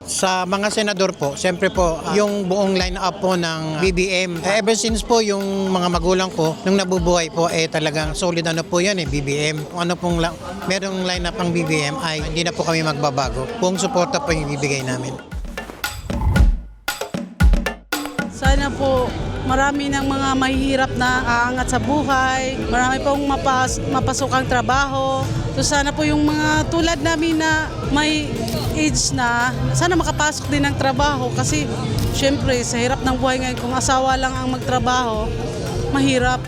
Sa mga senador po, siyempre po, yung buong line-up po ng BBM. Eh, ever since po yung mga magulang ko, nung nabubuhay po, eh talagang solid ano po yan eh, BBM. Ano pong la- merong line-up ng BBM ay hindi na po kami magbabago. Buong suporta po yung ibibigay namin. Sana po marami ng mga mahihirap na aangat sa buhay, marami pong mapas, mapasokang trabaho. So sana po yung mga tulad namin na may age na, sana makapasok din ng trabaho kasi syempre sa hirap ng buhay ngayon kung asawa lang ang magtrabaho, mahirap.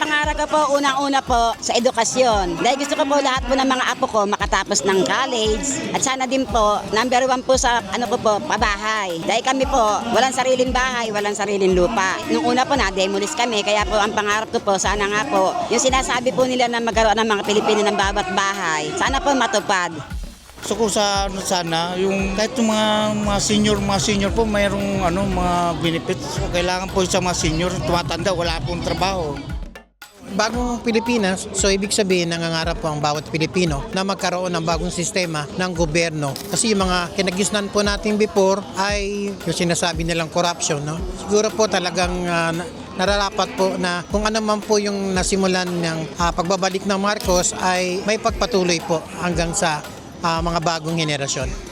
Pangarap ko po, unang-una po, sa edukasyon. Dahil gusto ko po lahat po ng mga apo ko makatapos ng college. At sana din po, number one po sa ano ko po, pabahay. Dahil kami po, walang sariling bahay, walang sariling lupa. Nung una po, na-demolish kami. Kaya po, ang pangarap ko po, sana nga po, yung sinasabi po nila na magkaroon ng mga Pilipino ng bawat bahay, sana po matupad. Gusto ko sa ano sana, yung kahit yung mga mga senior, mga senior po mayroong ano mga benefits. So, kailangan po sa mga senior tumatanda wala pong trabaho. Bagong Pilipinas, so ibig sabihin nangangarap po ang bawat Pilipino na magkaroon ng bagong sistema ng gobyerno. Kasi yung mga kinagisnan po natin before ay yung sinasabi nilang corruption. No? Siguro po talagang na- nararapat po na kung ano man po yung nasimulan ng ah, pagbabalik ng Marcos ay may pagpatuloy po hanggang sa ah, mga bagong henerasyon.